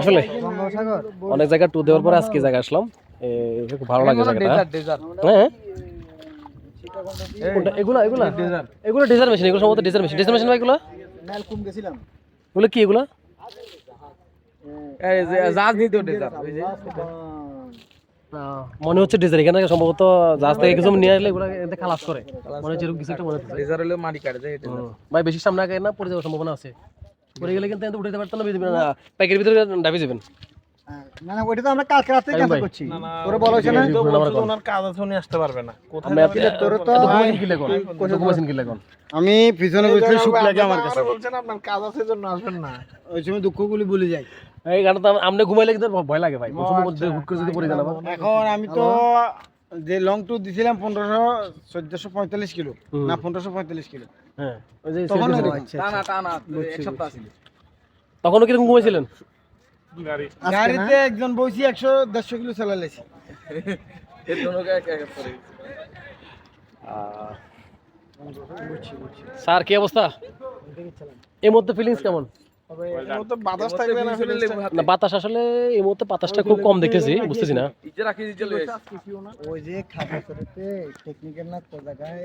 আসলে অনেক জায়গা ট্যুর দেওয়ার পরে আজকে জায়গা আসলাম। খুব ভালো লাগে জায়গাটা। হ্যাঁ এগুলা এগুলা? এগুলো ডেজার মেশিন এগুলো সম্ভবত ডেজার মেশিন ডেজার মেশিন এগুলো? মেলকুম গেছিলাম। এগুলো কি এগুলো? জাহাজ নিতে ডেজার ওই যে। মনে হচ্ছে ডেজার এখানে সম্ভবত জাহাজ থেকে কিছু নিয়ে আসলে এগুলো এতে খালাস করে। মনে হচ্ছে কিছু একটা মনে হচ্ছে। ডেজার হলে মাটি কাটে যায় এটা ভাই বেশি সামনে আগে না পড়ে যাওয়ার সম্ভাবনা আছে। পড়ে গেলে কিন্তু এত উঠাতে পারতাম না না। প্যাকের ভিতরে ডাবি যাবেন না না ওইটা তো আমরা কালকে রাতে আইন করছি। তোরা বলো হচ্ছে না। তো বলছো তো ওনার কাজ আছে উনি আসতে পারবে না। কোথায় আমি তোর তো পিছনে বসে সুখ লাগে আমার কাছে। বলছেন আপনার কাজ আছে জন্য আসবেন না। ওই সময় দুঃখগুলি ভুলে যাই। এই গানটা আমনে ঘুমাইলে কিন্তু ভয় লাগে ভাই। প্রচণ্ড মধ্যে হুট করে যদি পড়ে যান আবার। এখন আমি তো যে লং ট্যুর দিছিলাম পনেরোশো চোদ্দশো পঁয়তাল্লিশ কিলো। না পনেরোশো পঁয়তাল্লিশ কিলো। হ্যাঁ ওই যে তখন selfie stick। টানা টানা এক সপ্তাহ ছিল। তখনও কীরকম ঘুমাইছিলেন? গাড়িতে একজন বসি একশো দেড়শো কিলো চালালেছি এর স্যার কি অবস্থা? এই মুহূর্তে ফিলিংস কেমন? না বাতাস আসলে এই মুহূর্তে বাতাসটা খুব কম দেখতেছি বুঝতেছি না। ওই যে খাবার টেকনিক্যাল না জায়গায়